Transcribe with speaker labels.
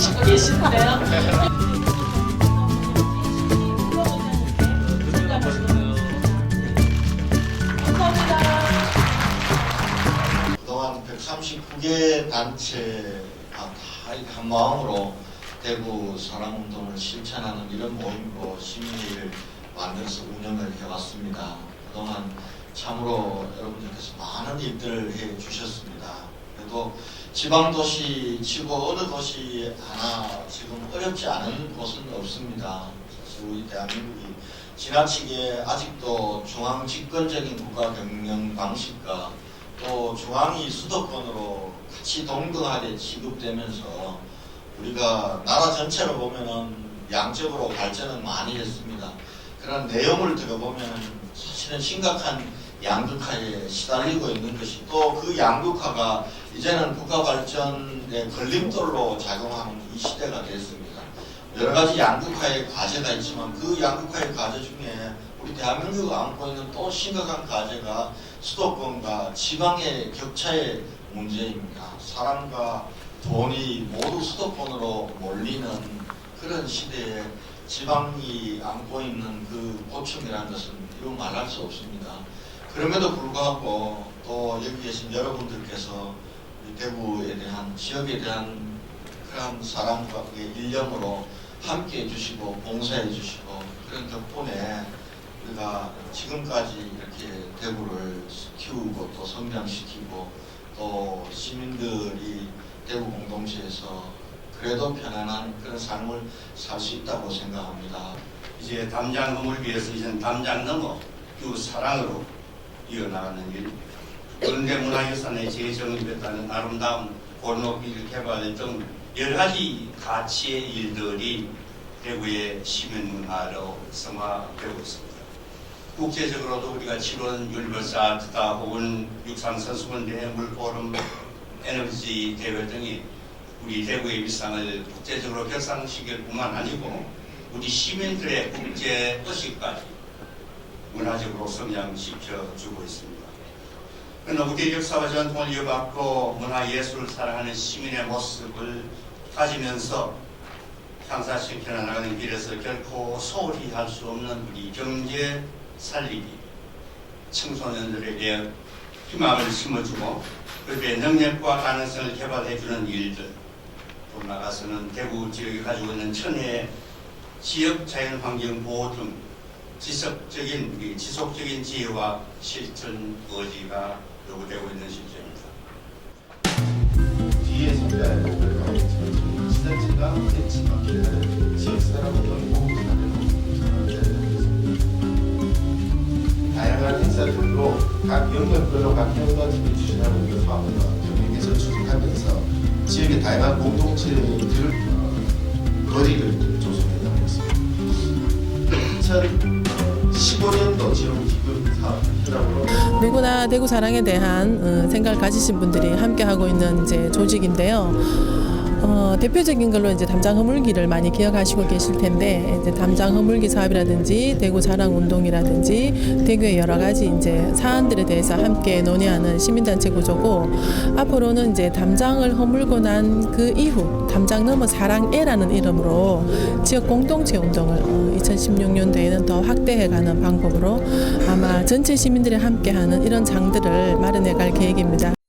Speaker 1: 펼치고 계시는데요.
Speaker 2: 그동안 139개 단체가 다 이렇게 한 마음으로 대구 사랑운동을 실천하는 이런 모임으로 시민회를 만들어서 운영을 해왔습니다. 그동안 참으로 여러분들께서 많은 일들을 해 주셨습니다. 그래도 지방 도시 치고 어느 도시 하나 지금 어렵지 않은 곳은 없습니다. 우리 대한민국이 지나치게 아직도 중앙 집권적인 국가 경영 방식과 또 중앙이 수도권으로 같이 동등하게 취급되면서 우리가 나라 전체로 보면은 양적으로 발전은 많이 했습니다. 그런 내용을 들어보면 사실은 심각한 양극화에 시달리고 있는 것이 또 그 양극화가 이제는 국가 발전의 걸림돌로 작용하는 이 시대가 됐습니다. 여러 가지 양극화의 과제가 있지만 그 양극화의 과제 중에 우리 대한민국이 안고 있는 또 심각한 과제가 수도권과 지방의 격차의 문제입니다. 사람과 돈이 모두 수도권으로 몰리는 그런 시대에 지방이 안고 있는 그 고충이라는 것은 이루 말할 수 없습니다. 그럼에도 불구하고 또 여기 계신 여러분들께서 대구에 대한 지역에 대한 그런 사랑과 그 일념으로 함께 해주시고 봉사해 주시고 그런 덕분에 우리가 지금까지 이렇게 대구를 키우고 또 성장시키고 또 시민들이 대구 공동체에서 그래도 편안한 그런 삶을 살 수 있다고 생각합니다.
Speaker 3: 이제 담장 건물 위해서 이제는 담장 넘어 그 사랑으로 이어나가는 일. 그 런데 문화유산에 재정립했다는 아름다운 골목길 개발 등 여러 가지 가치의 일들이 대구의 시민문화로 성화되고 있습니다. 국제적으로도 우리가 7월 유니버스 아트다 혹은 육상선수권대회 물포럼 에너지 대회 등이 우리 대구의 위상을 국제적으로 격상시킬 뿐만 아니고 우리 시민들의 국제 의식까지 문화적으로 성장시켜 주고 있습니다. 우리 역사와 전통을 이어받고 문화예술을 사랑하는 시민의 모습을 가지면서 향사시켜 나가는 길에서 결코 소홀히 할 수 없는 우리 경제 살리기. 청소년들에게 희망을 심어주고 그들의 능력과 가능성을 개발해주는 일들. 또 나가서는 대구 지역이 가지고 있는 천혜의 지역 자연 환경 보호 등 지속적인 지속적인 지혜와 실천 의지가 요구되고 있는 실정입니다.
Speaker 4: 뒤에 선배할 거고요. 지자체가 했지만 지역 사람들은 다양한 행사들로 각 영역별로 각 현관집에 추진하고 있는 사업을 경영에서 추진하면서 지역의 다양한 공동체들 거리를 조성해 나가고 있습니다. 2015년도 지원 기금 사업 협약으로
Speaker 5: 누구나 대구 사랑에 대한 어, 생각을 가지신 분들이 함께 하고 있는 이제 조직인데요. 어, 대표적인 걸로 이제 담장 허물기를 많이 기억하시고 계실 텐데 이제 담장 허물기 사업이라든지 대구 자랑 운동이라든지 대구의 여러 가지 이제 사안들에 대해서 함께 논의하는 시민단체 구조고 앞으로는 이제 담장을 허물고 난 그 이후 담장 넘어 사랑애라는 이름으로 지역 공동체 운동을 어, 2016년도에는 더 확대해가는 방법으로 아마 전체 시민들이 함께하는 이런 장들을 마련해갈 계획입니다.